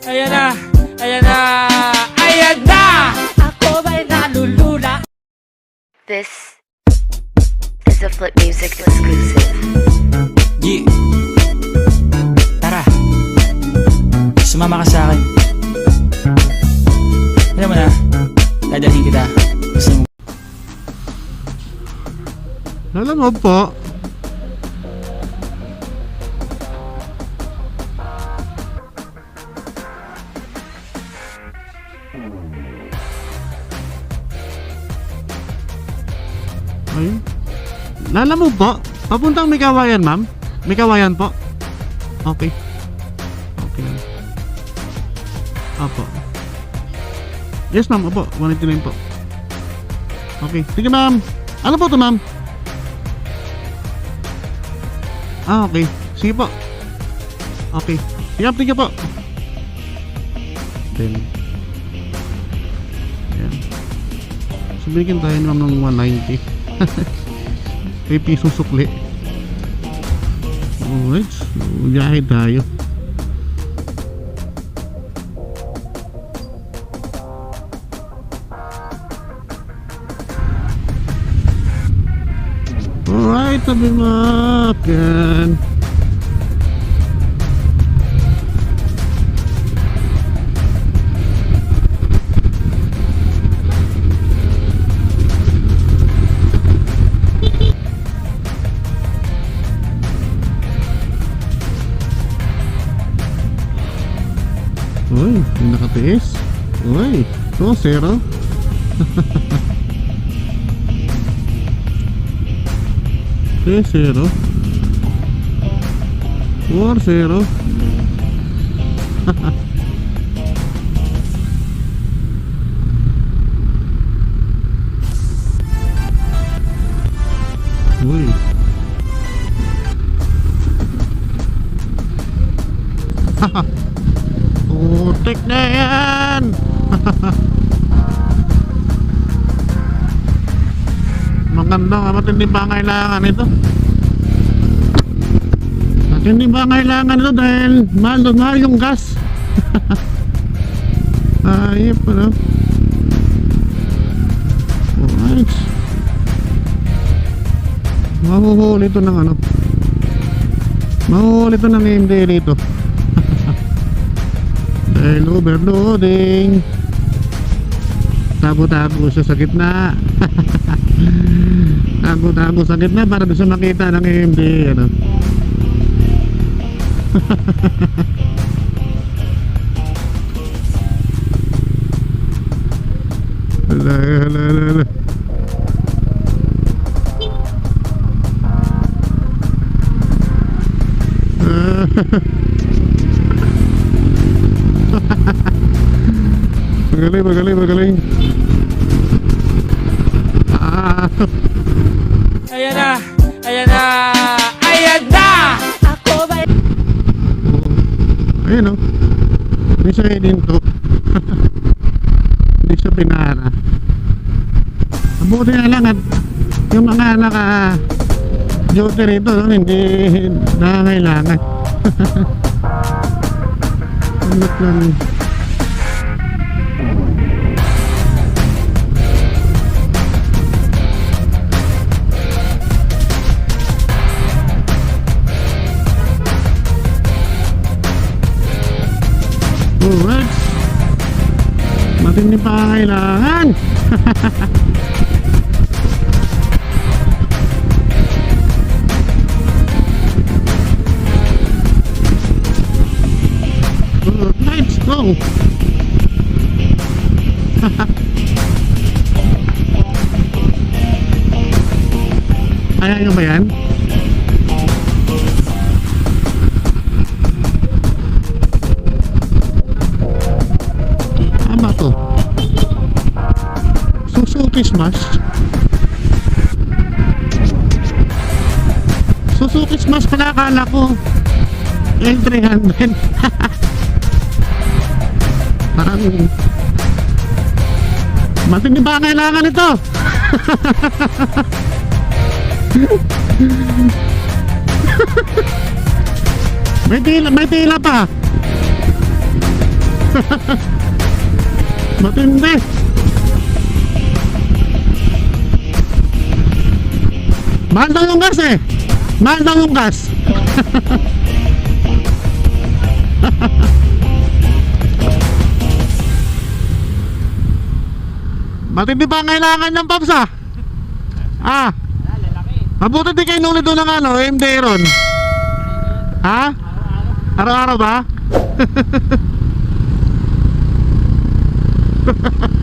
Ayan na! Ayan na! Ayan na! Ako ba'y nalulula? This is a Flip Music exclusive. Yeah. Tara. Sumama ka sa akin. Alam mo na, dadalhin kita. Gusto mo Alam mo po, Lala mo po, papuntang may kawayan, ma'am. May kawayan po. Okay. Okay. Apo. Yes, ma'am. Opo. 189 po. Okay. Sige, ma'am. Ano po to, ma'am? Ah, okay. Sige po. Okay. Sige, thank you po. Then, ayan. So, binigyan tayo naman ng 190. May piso sukli. Alright. Biyahe tayo. Alright, sabi mo. Yan. Uy, may nakatiis. Uy, ito, zero. Okay, zero. Putik na yan! Maganda nga, matindi ba ang kailangan ito? Matindi ba ang kailangan ito dahil mahal na yung gas? Ayop ano? Alright. Mahuhuli ito ng ano? Mahuhuli ito ng hindi dito. Dahil overloading. Tago-tago siya sa gitna. Tago-tago sa gitna para sa makita ng AMD. Ano. Hala, hala, hala, hala. Magaling, magaling, magaling. Ah, Ayan na! Ayan na! Ayan na! Ako ba'y ayun o. Hindi siya hininto. Hindi siya pinara. Mabuti na lang at yung mga naka duty rito no, hindi nangangailangan. Ulot lang. Matindi pa kailangan. Let's go. Kaya nyo ba yan? Smash. Suzuki Smash pala akala ko. L300. Parang matindi ba ang kailangan ito? may tila, may tila pa. Matindi. Mahal daw yung gas eh. Mahal daw yung gas. Matindi pa ang kailangan ng Paps ah. Ah. Mabuti di kayo nuli doon ng ano, MD ron. Ha? Araw-araw ba?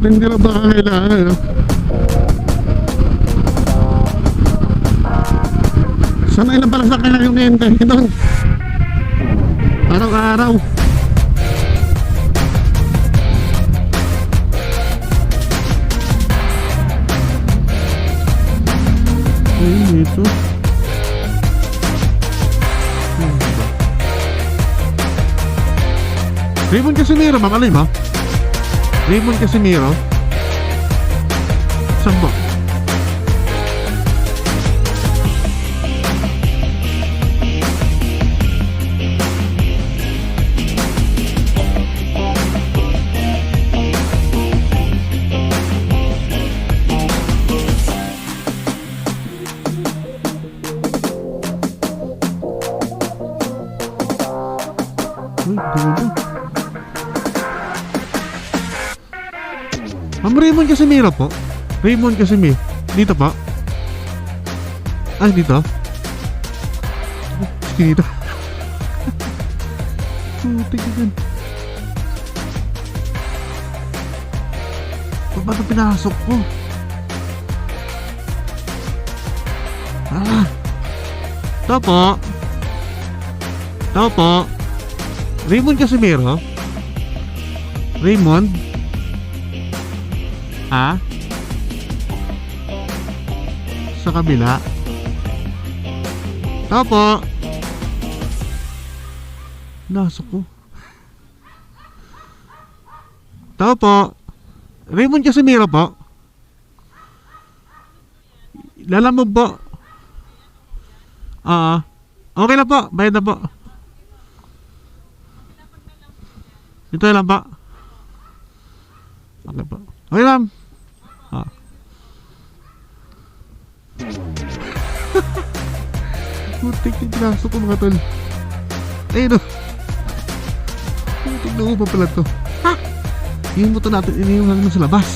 Matindi na ba ang kailangan? No? Sanay na pala sa kanya yung kliyente doon. Araw-araw. Ay, ito. Raymond Casimiro, ma'am, alin mo? Raymond Casimiro? Saan ba? Uy, dulo. Ma'am Raymond Casimiro po? Raymond Casimiro? Dito po? Ay, dito? Sige dito. Putik ka dyan. Ba't ba pinasok ko? Ah! Ito po. Ito po. Raymond Casimiro? Raymond? Ha? Sa kabila? Opo. Nasa ko. Tao po. Raymond Casimiro po. Lalamog po. Oo. Okay na po. Bayad na po. Ito lang po. Okay po. Okay lang. Putik yung braso ko mga tol. Ayun o. Putik na upa pala to. Ha? Yung motor natin, iniwan natin sa labas.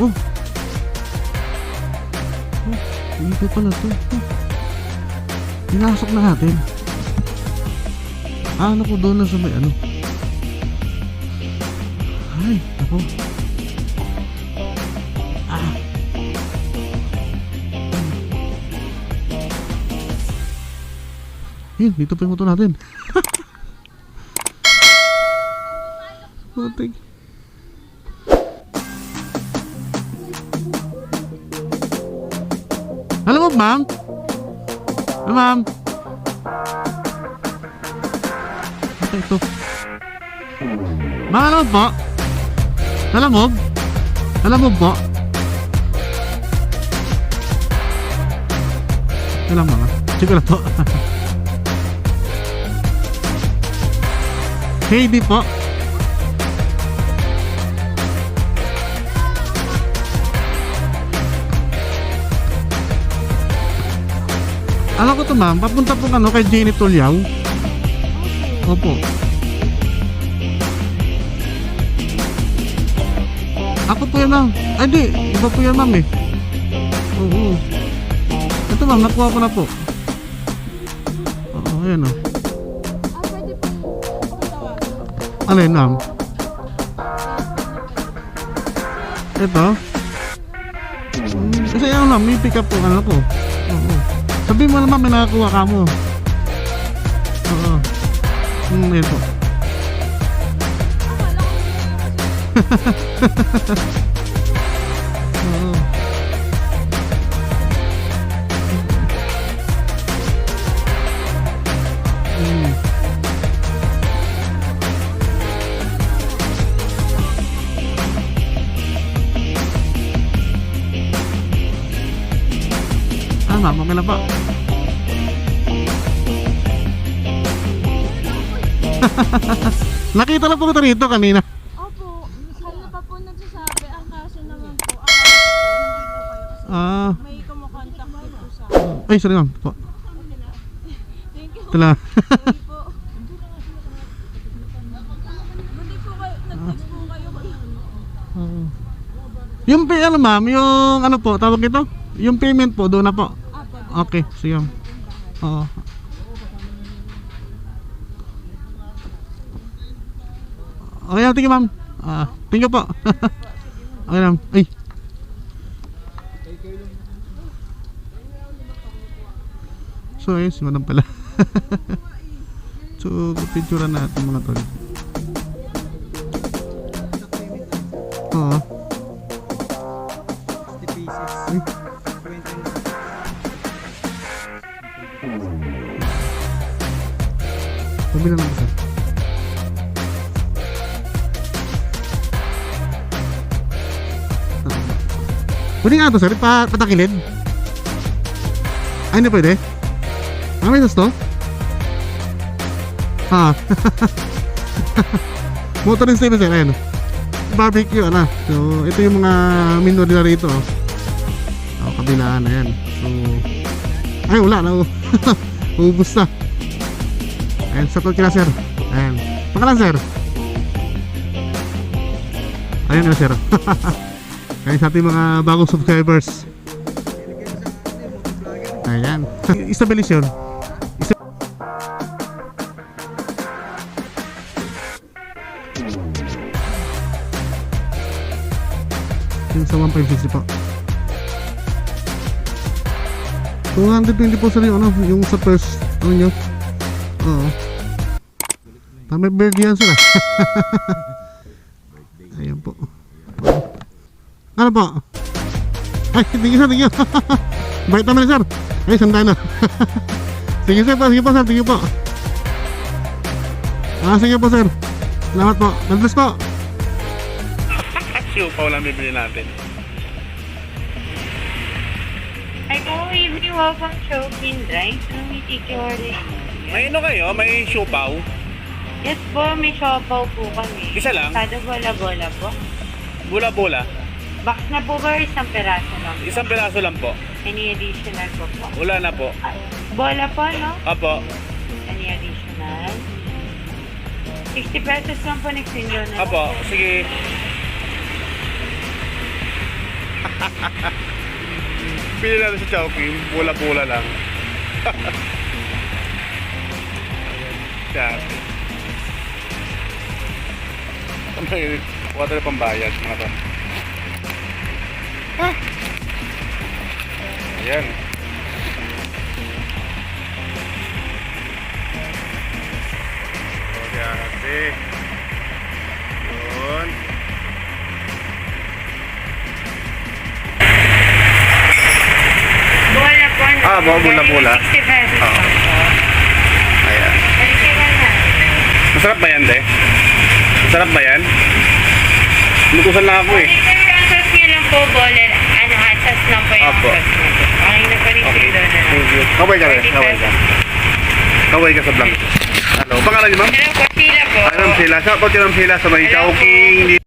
Oh. Oh, dito pala to. Oh. Pinasok na natin. Ah, ano ko doon na sa may ano. Ay, ako. Yun, dito pa yung motor natin. Putik. Hello, ma'am? Hello, ma'am? Ito, ito. Mga alam po? Nalamog? Nalamog po? Ito lang mga. Sige lang po. KD po. Alam ko to ma'am, papunta po ano kay Jenny Tulyaw. Opo. Ako po yan ma'am. Ay di, iba po yan ma'am eh. Oo. Ito ma'am, nakuha ko na po. Oo, ayan o. Alin ma'am? Ito? Kasi yan ma'am, may pick up po ano. Oo. Sabi mo naman may nakakuha ka mo. Oo. Hmm, ito. ma'am. Okay na po. Nakita lang po kita rito kanina. Opo, kanina pa po nagsasabi. Ang kaso naman po, po, hindi kayo Ah, may kumukontak din po sa akin. ay, sorry ma'am. Po. Thank you. Ito lang. Sorry po. Buti po kayo, nag-text po kayo. Oo. yung pay, ano ma'am, yung ano po, tawag ito? Yung payment po, doon na po. Okay, sige ma'am. Oo. Okay na, tingin ma'am. Ah, thank po. okay ma'am. Ay. So, ayun, si madam pala. so, picture natin mga tol. Oo. Nga ito sir, pa patakilid. Ay, hindi pwede. Ah, may to? Ha. Motor and stable sir, ayan. Barbecue, ano. So, ito yung mga menu nila rito. Oh, kabilaan na yan. So, ay wala na. Ubus na. Ayan, sa ka na sir. Ayan. Pakalan sir. Ayan na sir. Ayan sa ating mga bagong subscribers. Ayan. Establishon. Isa- Yung sa 1560 po. 220 po sir yung ano, yung sa first, ano nyo? Oo. Tama birthday yan sir ah. Ayan po. Ano po? Ay, tingin sir, tingin. Bait naman sir. Ay, sanda na. sige sir po, sige po sir, sige po. Ah, sige po sir. Salamat po. God bless po. Siupaw lang bibili natin. Ay, kung evening walk ang Chokin Drive, kung may ano kayo? May siupaw? Yes po, may siopaw po kami. Isa lang? Kada bola-bola po. Bula-bula. Box na po ba or isang peraso lang? Isang piraso lang po. Any additional po po? Wala na po. Ah, Bola po, no? Apo. Any additional? 60 pesos lang po next window na. Apo. Sige. Pili natin sa Chowking. Bula-bula lang. May water pambayad mga to. Ah. Ayan. Ate. Yun. Bola po? Ah, bo- bola-bola. 60 pesos Oo. po. Ayan. Masarap ba yan, de? Masarap ba yan? Lutusan lang ako eh. Sir, ang sauce niya lang po, bola. Ano, sauce lang po yung Apo. Okay na po rin Okay. window na lang. Thank you. Kaway ka rin. 40 Kaway ka. Kaway ka sa blank. Hello. Pangalan niyo, ma'am? Hello po, sila po. Ay, ma'am Sheila. Shout out kay ma'am Sheila sa may Hello po. Chowking.